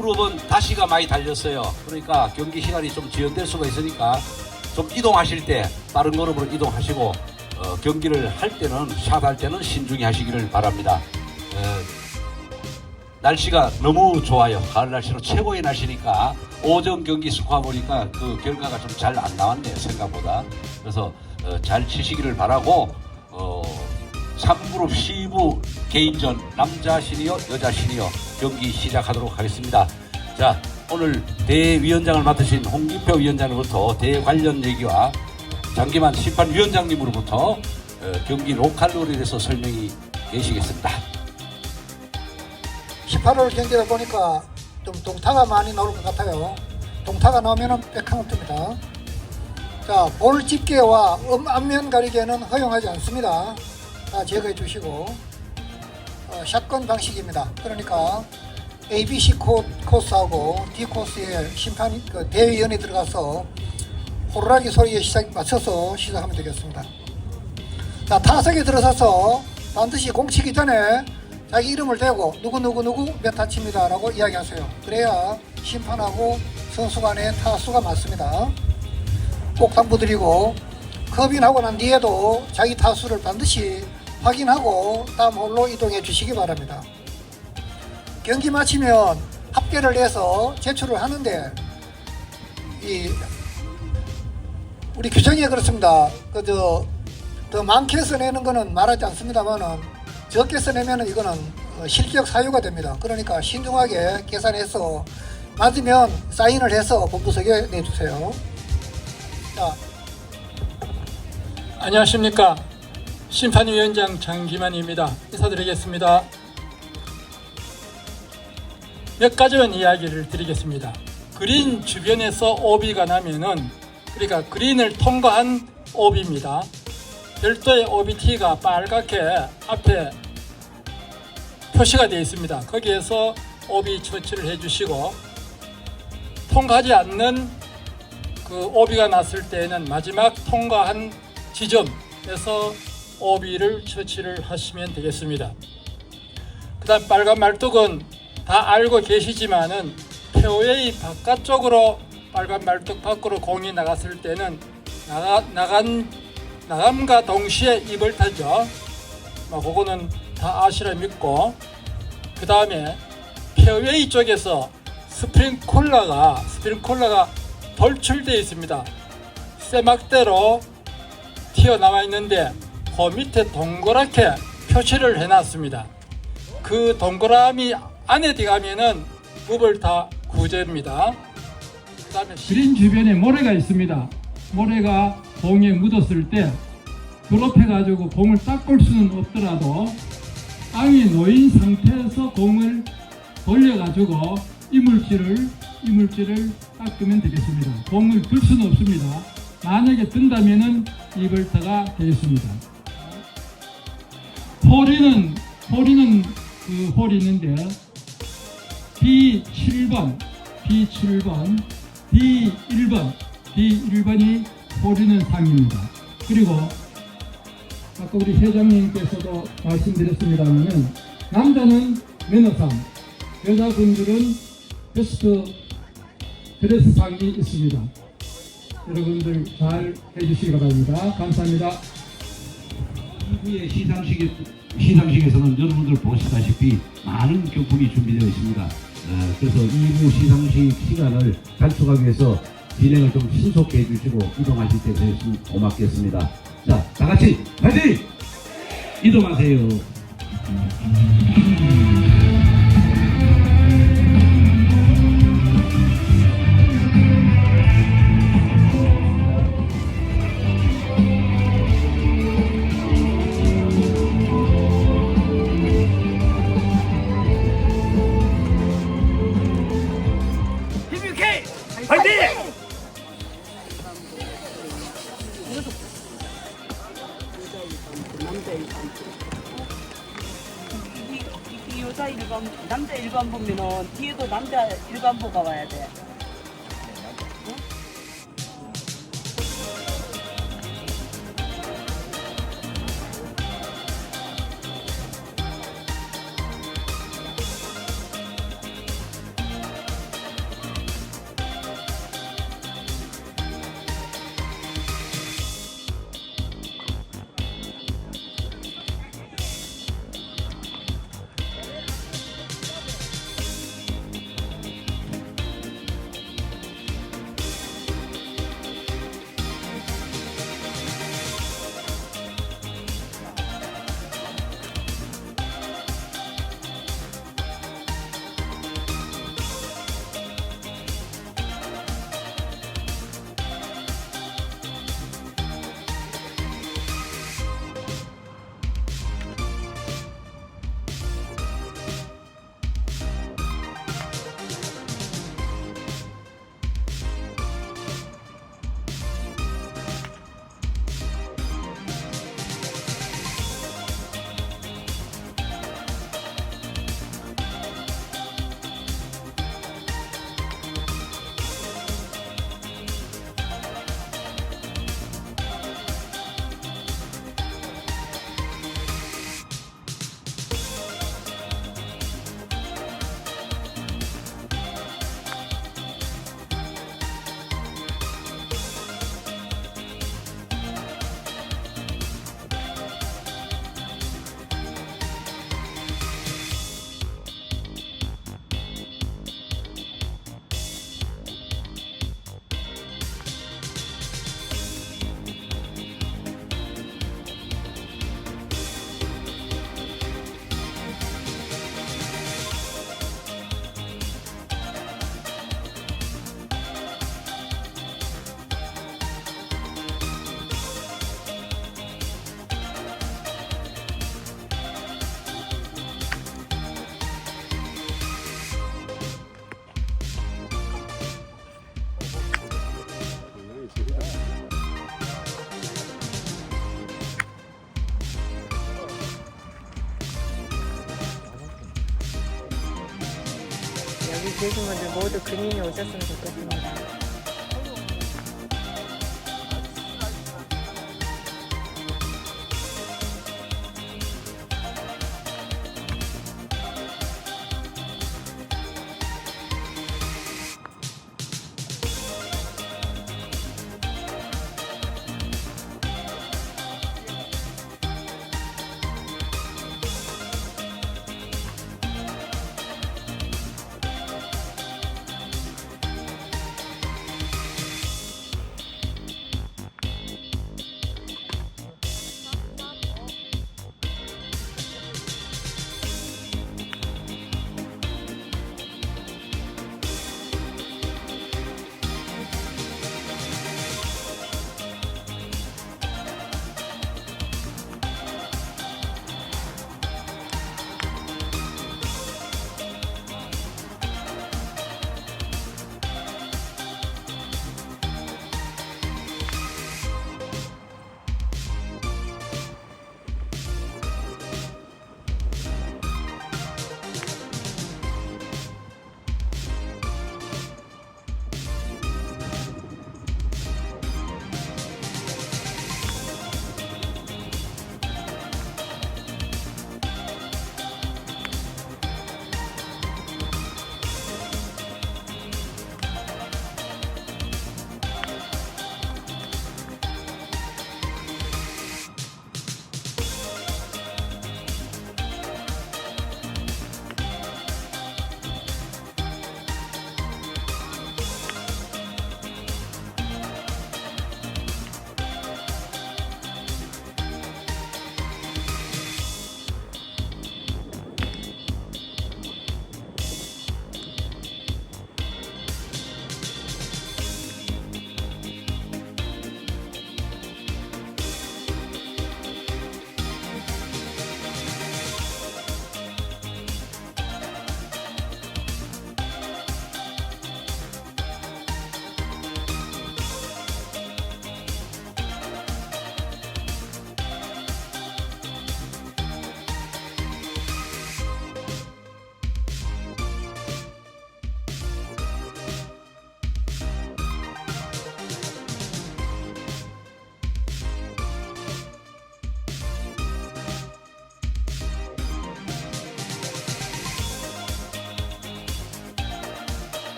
풀업은 다시가 많이 달렸어요. 그러니까 경기 시간이 좀 지연될 수가 있으니까 좀 이동하실 때 빠른 걸음으로 이동하시고 어, 경기를 할 때는 샷 할 때는 신중히 하시기를 바랍니다. 어, 날씨가 너무 좋아요. 가을 날씨로 최고의 날씨니까 오전 경기 스코어 보니까 그 결과가 좀 잘 안 나왔네요. 생각보다. 그래서 어, 잘 치시기를 바라고 어, 3그룹 C부 개인전 남자 시니어 여자 시니어 경기 시작하도록 하겠습니다. 자 오늘 대위원장을 맡으신 홍기표 위원장으로부터 대 관련 얘기와 장기만 심판위원장님으로부터 어, 경기 로컬룰에 대해서 설명이 계시겠습니다. 18월 경기를 보니까 좀 동타가 많이 나올 것 같아요. 동타가 나오면은 백카운트입니다. 자, 볼 집게와 음 앞면 가리개는 허용하지 않습니다. 다 제거해 주시고 어, 샷건 방식입니다. 그러니까 ABC 코, 코스하고 D 코스에 심판 그 대위원이 들어가서 호루라기 소리에 시작 맞춰서 시작하면 되겠습니다. 자, 타석에 들어서서 반드시 공 치기 전에 자기 이름을 대고 누구누구누구 몇 타칩니다 라고 이야기하세요. 그래야 심판하고 선수 간의 타수가 맞습니다. 꼭 당부드리고 컵인하고 난 뒤에도 자기 타수를 반드시 확인하고 다음 홀로 이동해 주시기 바랍니다. 경기 마치면 합계를 내서 제출을 하는데 이 우리 규정에 그렇습니다. 그저 더 많게 해서 내는 거는 말하지 않습니다만은 적게 해서 내면은 이거는 어, 실격 사유가 됩니다. 그러니까 신중하게 계산해서 맞으면 사인을 해서 본부석에 내주세요. 자, 안녕하십니까 심판위원장 장기만입니다. 인사드리겠습니다. 몇 가지만 이야기를 드리겠습니다. 그린 주변에서 오비가 나면은 그러니까 그린을 통과한 오비입니다. 별도의 오비티가 빨갛게 앞에 표시가 되어 있습니다. 거기에서 오비 처치를 해 주시고 통과하지 않는 그 오비가 났을 때에는 마지막 통과한 지점에서 오비를 처치를 하시면 되겠습니다. 그 다음 빨간 말뚝은 다 알고 계시지만은 페어웨이 바깥쪽으로 빨간 말뚝 밖으로 공이 나갔을 때는 나가, 나간 나감과 동시에 입을 타죠. 뭐 그거는 다 아시라 믿고 그 다음에 페어웨이 쪽에서 스프링콜러가 스프링콜러가 돌출되어 있습니다. 세막대로 튀어나와 있는데 그 밑에 동그랗게 표시를 해놨습니다. 그 동그라미 안에 들어가면은 굽을 다 구제입니다. 그 다음에 그린 주변에 모래가 있습니다. 모래가 공에 묻었을 때 드롭해가지고 공을 닦을 수는 없더라도 땅이 놓인 상태에서 공을 돌려가지고 이물질을 이물질을 닦으면 되겠습니다. 공을 들 수는 없습니다. 만약에 든다면은 이벌타가 되겠습니다. 홀이는 홀이는 그 있는데 B7번, B7번, D1번, D1번이 홀이는 상입니다. 그리고 아까 우리 회장님께서도 말씀드렸습니다만은 남자는 매너상, 여자분들은 베스트 드레스상이 있습니다. 여러분들 잘 해주시기 바랍니다. 감사합니다. 2부의 시상식, 시상식에서는 여러분들 보시다시피 많은 경품이 준비되어 있습니다. 어, 그래서 2부 시상식 시간을 단축하기 위해서 진행을 좀 신속히 해주시고 이동하실 때 되셨으면 고맙겠습니다. 자, 다 같이 파이팅! 이동하세요. 뒤에도 남자 일반보가 와야 돼. 계신 분들 모두 근인이 오셨으면 좋겠습니다.